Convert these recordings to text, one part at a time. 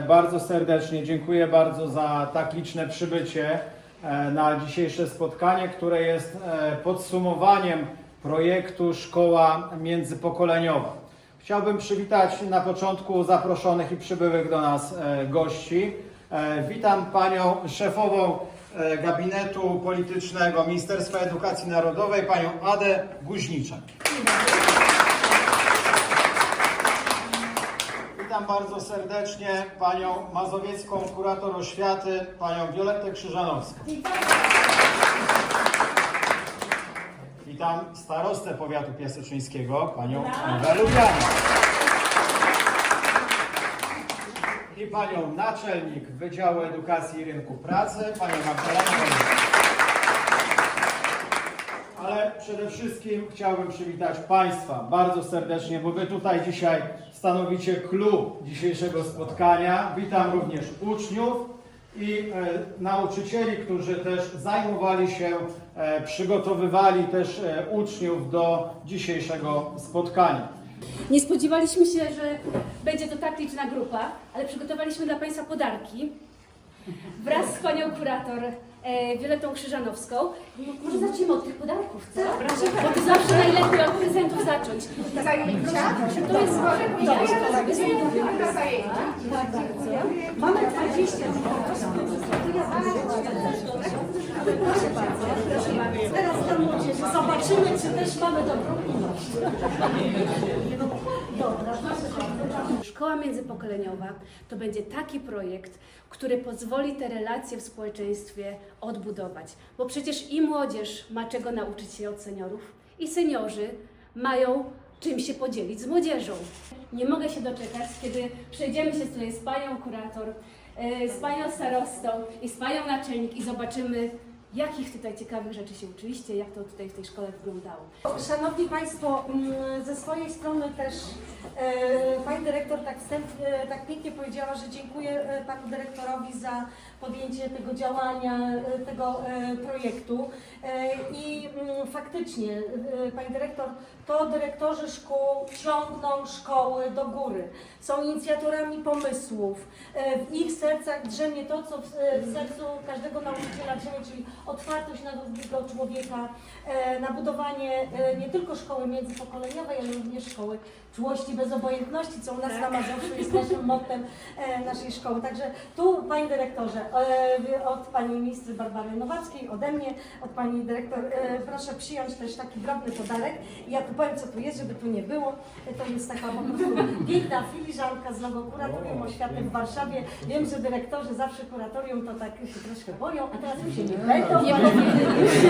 Bardzo serdecznie dziękuję bardzo za tak liczne przybycie e, na dzisiejsze spotkanie, które jest e, podsumowaniem projektu Szkoła Międzypokoleniowa. Chciałbym przywitać na początku zaproszonych i przybyłych do nas e, gości. Witam panią szefową gabinetu politycznego Ministerstwa Edukacji Narodowej, panią Adę Guźniczak. Witam bardzo serdecznie panią mazowiecką kurator oświaty, panią Violettę Krzyżanowską. Witam starostę powiatu piaseczyńskiego, panią Ewę Lubianiak. I panią naczelnik Wydziału Edukacji i Rynku Pracy, panią Magdalenę Wolę. Ale przede wszystkim chciałbym przywitać Państwa bardzo serdecznie, bo Wy tutaj dzisiaj stanowicie clue dzisiejszego spotkania. Witam również uczniów i e, nauczycieli, którzy też zajmowali się, e, przygotowywali też e, uczniów do dzisiejszego spotkania. Nie spodziewaliśmy się, że będzie to tak liczna grupa, ale przygotowaliśmy dla Państwa podarki wraz z Panią Kurator e, Violetą Krzyżanowską. Może zacznijmy od tych podarków, co? Bo to zawsze najlepiej od prezentów zacząć. Zajęcia? To jest Tak, bardzo. Mamy 20 Proszę bardzo, proszę bardzo. Teraz dla młodzieży zobaczymy, czy też mamy dobrą ilość. Dobra, Szkoła międzypokoleniowa to będzie taki projekt, który pozwoli te relacje w społeczeństwie odbudować. Bo przecież i młodzież ma czego nauczyć się od seniorów, i seniorzy mają czym się podzielić z młodzieżą. Nie mogę się doczekać, kiedy przejdziemy się tutaj z panią kurator, e, z panią starostą i z panią naczelnik i zobaczymy, jakich tutaj ciekawych rzeczy się uczyliście, jak to tutaj w tej szkole wyglądało. Szanowni Państwo, mm, ze swojej strony też e, Pani Dyrektor tak, wstęp, e, tak pięknie powiedziała, że dziękuję e, Panu Dyrektorowi za podjęcie tego działania, tego projektu. I mm, faktycznie Pani Dyrektor, to dyrektorzy szkół ciągną szkoły do góry, są inicjatorami pomysłów, w ich sercach drzemie to, co w sercu każdego nauczyciela drzemie, czyli otwartość na drugiego człowieka, e, na budowanie e, nie tylko szkoły międzypokoleniowej, ale również szkoły czułości bez obojętności, co u nas na Mazowszu jest naszym mottem e, naszej szkoły. Także tu, Panie Dyrektorze, od Pani Ministry Barbary Nowackiej, ode mnie, od Pani Dyrektor, proszę przyjąć też taki drobny podarek. Ja tu powiem, co tu jest, żeby tu nie było. To jest taka po prostu piękna filiżanka z logo Kuratorium Oświaty w Warszawie. Wiem, że dyrektorzy zawsze kuratorium to tak się troszkę boją, a teraz już się nie nie się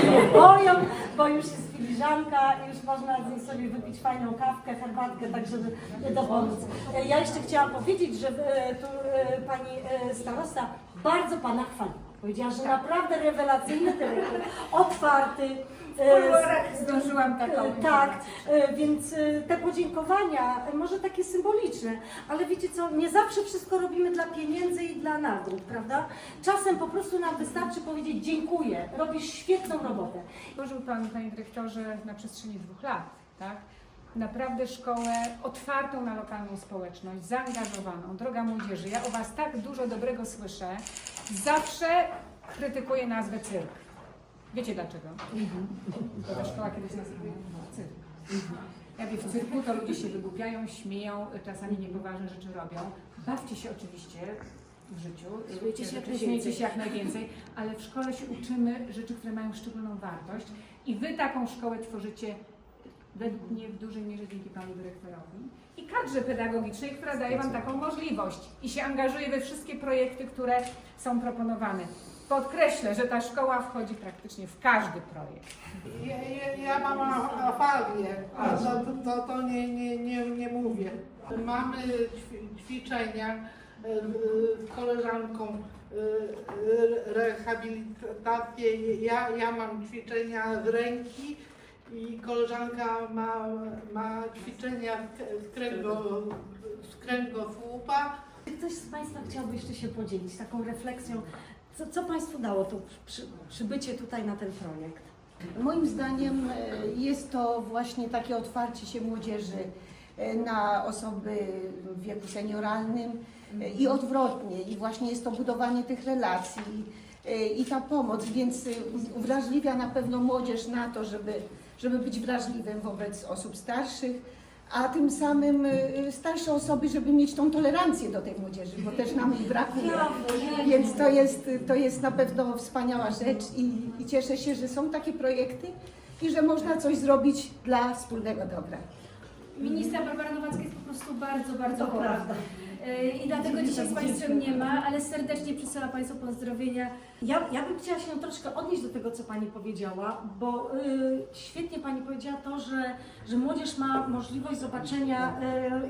nie boją, bo już jest filiżanka i już można z niej sobie wypić fajną kawkę, herbatkę, tak żeby. E, Ja jeszcze chciałam powiedzieć, że e, tu e, pani e, starosta bardzo pana chwaliła. Powiedziała, że naprawdę rewelacyjny dyrektor, otwarty. e, z- Zdążyłam taką. E, Tak, e, więc e, te podziękowania, e, może takie symboliczne, ale wiecie co, nie zawsze wszystko robimy dla pieniędzy i dla nagród, prawda? Czasem po prostu nam wystarczy powiedzieć dziękuję, robisz świetną robotę. Tworzył Pan, Panie Dyrektorze, na przestrzeni dwóch lat, tak? Naprawdę szkołę otwartą na lokalną społeczność, zaangażowaną. Droga młodzieży, ja o Was tak dużo dobrego słyszę. Zawsze krytykuję nazwę cyrk. Wiecie dlaczego? Bo ta szkoła kiedyś nazywała cyrk. Ja wiem, w cyrku to ludzie się wygłupiają, śmieją, czasami niepoważne rzeczy robią. Bawcie się oczywiście w życiu, Śmiejcie się jak śmiejcie się jak najwięcej, ale w szkole się uczymy rzeczy, które mają szczególną wartość i Wy taką szkołę tworzycie według mnie w dużej mierze dzięki Panu Dyrektorowi i kadrze pedagogicznej, która daje Wam taką możliwość i się angażuje we wszystkie projekty, które są proponowane. Podkreślę, że ta szkoła wchodzi praktycznie w każdy projekt. Ja, ja, ja mam afalię, a to, to, to nie, nie, nie, nie mówię. Mamy ćwi- ćwiczenia e, e, z koleżanką e, e, rehabilitację. Ja, ja mam ćwiczenia z ręki i koleżanka ma, ma ćwiczenia z, z, kręgo, z kręgosłupa. Czy ktoś z Państwa chciałby jeszcze się podzielić taką refleksją, co, co Państwu dało to przy, przybycie tutaj na ten projekt? Moim zdaniem e, jest to właśnie takie otwarcie się młodzieży e, na osoby w wieku senioralnym, e, i odwrotnie. I właśnie jest to budowanie tych relacji i ta pomoc, więc uwrażliwia na pewno młodzież na to, żeby, żeby być wrażliwym wobec osób starszych, a tym samym e, starsze osoby, żeby mieć tą tolerancję do tej młodzieży, bo też nam jej brakuje. Więc to jest, to jest na pewno wspaniała rzecz i, i cieszę się, że są takie projekty i że można coś zrobić dla wspólnego dobra. Ministra Barbara Nowacka jest po prostu bardzo, bardzo To prawda. E, I dlatego dzisiaj z Państwem nie ma, ale serdecznie przesyła Państwu pozdrowienia. Ja, ja bym chciała się troszkę odnieść do tego, co Pani powiedziała, bo y, świetnie Pani powiedziała to, że, że młodzież ma możliwość zobaczenia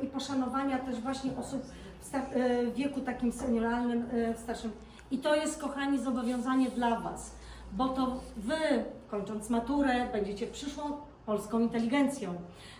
y, i poszanowania też właśnie osób w, y, wieku takim senioralnym, y, starszym. I to jest, kochani, zobowiązanie dla Was, bo to Wy, kończąc maturę, będziecie przyszłą polską inteligencją.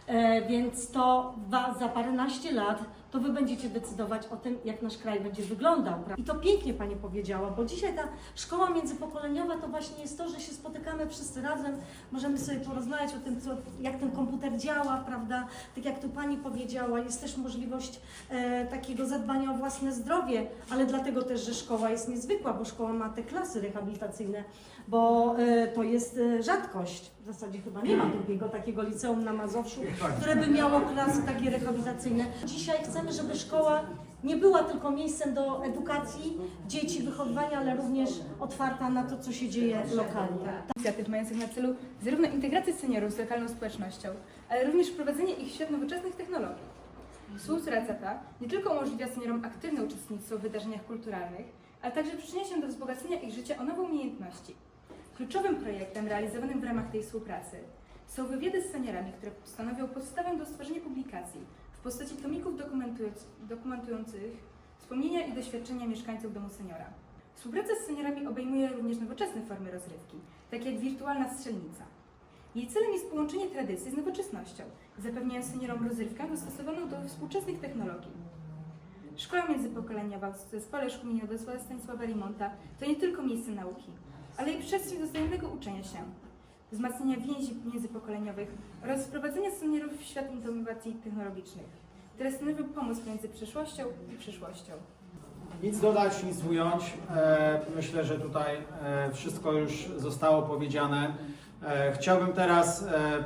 E, więc to wa- za paręnaście lat to Wy będziecie decydować o tym, jak nasz kraj będzie wyglądał. I to pięknie Pani powiedziała, bo dzisiaj ta szkoła międzypokoleniowa to właśnie jest to, że się spotykamy wszyscy razem, możemy sobie porozmawiać o tym, co, jak ten komputer działa, prawda? Tak jak tu Pani powiedziała, jest też możliwość e, takiego zadbania o własne zdrowie, ale dlatego też, że szkoła jest niezwykła, bo szkoła ma te klasy rehabilitacyjne, bo e, to jest e, rzadkość. W zasadzie chyba nie ma drugiego takiego liceum na Mazowszu, które by miało klasy takie rehabilitacyjne. Dzisiaj chcemy, żeby szkoła nie była tylko miejscem do edukacji dzieci, wychowywania, ale również otwarta na to, co się dzieje lokalnie. inicjatyw mających na celu zarówno integrację seniorów z lokalną społecznością, ale również wprowadzenie ich w świat nowoczesnych technologii. Współpraca ta nie tylko umożliwia seniorom aktywne uczestnictwo w wydarzeniach kulturalnych, ale także przyczynia się do wzbogacenia ich życia o nowe umiejętności. Kluczowym projektem realizowanym w ramach tej współpracy są wywiady z seniorami, które stanowią podstawę do stworzenia publikacji w postaci tomików dokumentując- dokumentujących wspomnienia i doświadczenia mieszkańców domu seniora. Współpraca z seniorami obejmuje również nowoczesne formy rozrywki, takie jak wirtualna strzelnica. Jej celem jest połączenie tradycji z nowoczesnością, zapewniając seniorom rozrywkę dostosowaną do współczesnych technologii. Szkoła międzypokoleniowa w Zespole Szkół Imienia Stanisława Limonta to nie tylko miejsce nauki, ale i przestrzeń do wzajemnego uczenia się, wzmacniania więzi międzypokoleniowych oraz wprowadzenia seniorów w świat innowacji technologicznych, które stanowią pomoc między przeszłością i przyszłością. Nic dodać, nic ująć. E, myślę, że tutaj e, wszystko już zostało powiedziane. E, chciałbym teraz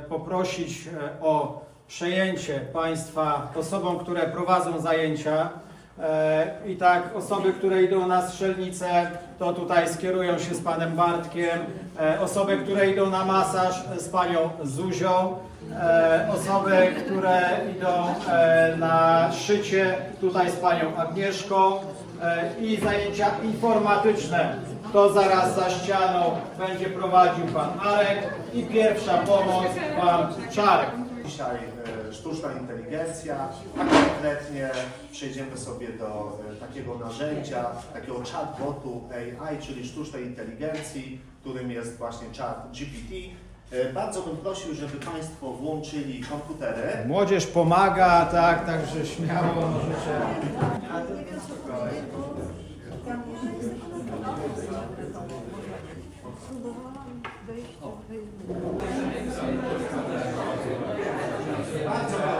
poprosić o przejęcie Państwa osobom, które prowadzą zajęcia. E, I tak osoby, które idą na strzelnicę, to tutaj skierują się z Panem Bartkiem. E, osoby, które idą na masaż e, z Panią Zuzią. Osoby, które idą na szycie tutaj z Panią Agnieszką i zajęcia informatyczne. To zaraz za ścianą będzie prowadził Pan Marek i pierwsza pomoc Pan Czarek. Sztuczna inteligencja, a konkretnie przejdziemy sobie do e, takiego narzędzia, takiego chatbotu AI, czyli sztucznej inteligencji, którym jest właśnie chat GPT. E, Bardzo bym prosił, żeby Państwo włączyli komputery. Młodzież pomaga, tak, także śmiało możecie. Bardzo